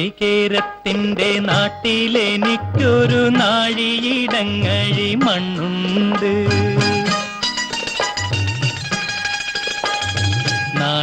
നാളികേരത്തിന്റെ നാട്ടിലെനിക്കൊരു നാഴിയിടങ്ങഴി മണ്ണുണ്ട്.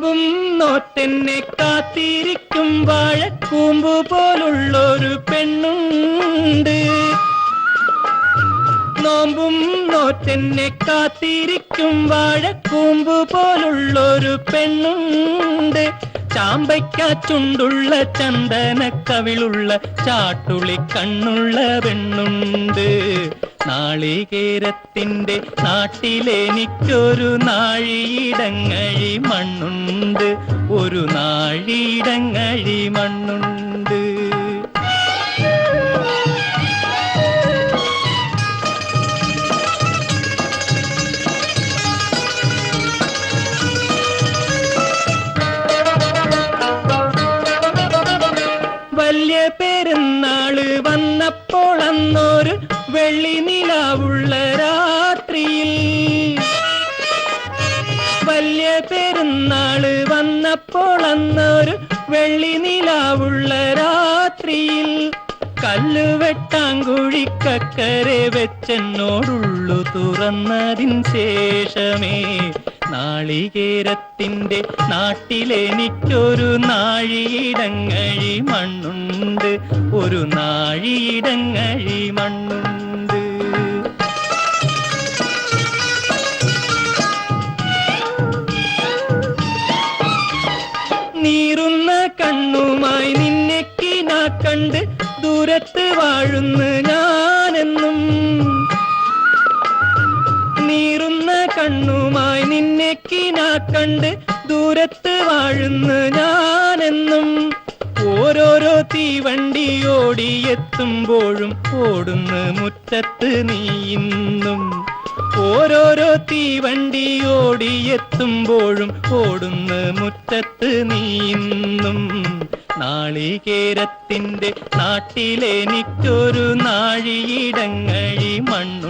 നോമ്പും നോട്ടെന്നെ കാത്തിരിക്കും വാഴക്കൂമ്പ് പോലുള്ളൊരു പെണ്ണുണ്ട്. നോമ്പും നോറ്റെന്നെ കാത്തിരിക്കും വാഴക്കൂമ്പ് പോലുള്ളൊരു പെണ്ണുണ്ട്. ചാമ്പയ്ക്കാച്ചുണ്ടുള്ള ചന്ദന കവിളുള്ള ചാട്ടുളി കണ്ണുള്ള പെണ്ണുണ്ട്. നാളികേരത്തിന്റെ നാട്ടിലെനിക്കൊരു നാഴിയിടങ്ങഴി മണ്ണുണ്ട്. ഒരു നാഴിയിടങ്ങഴി മണ്ണുണ്ട്. അന്നൊരു വെള്ളി നിലാവുള്ള രാത്രിയിൽ. വലിയ പെരുന്നാൾ വന്നപ്പോൾ അന്നൊരു വെള്ളി നിലാവുള്ള രാത്രിയിൽ. കല്ലുവെട്ടാങ്കുഴിക്കക്കരെ വെച്ചെന്നോടുള്ളു തുറന്നതിൻ ശേഷമേ നാളികേരത്തിന്റെ നാട്ടിലെനിക്കൊരു നാഴിയിടങ്ങഴി മണ്ണുണ്ട്. ഒരു നാഴിയിടങ്ങഴി മണ്ണുണ്ട്. നീറുന്ന കണ്ണുമായി നിന്നെ കിനാ കണ്ട് ദൂരത്ത് വാഴുന്നു കണ്ണുമായി നിന്നെ കിനാ കണ്ട് ദൂരത്ത് വാഴുന്നു ഞാനെന്നും. ഓരോരോ തീവണ്ടി ഓടിയെത്തുമ്പോഴും ഓടുന്ന മുറ്റത്ത് നീ ഇന്നും. ഓരോരോ തീവണ്ടി ഓടിയെത്തുമ്പോഴും ഓടുന്ന മുറ്റത്ത് നീ ഇന്നും. നാളികേരത്തിന്റെ നാട്ടിലെനിക്കൊരു നാഴിയിടങ്ങഴി മണ്ണുണ്ട്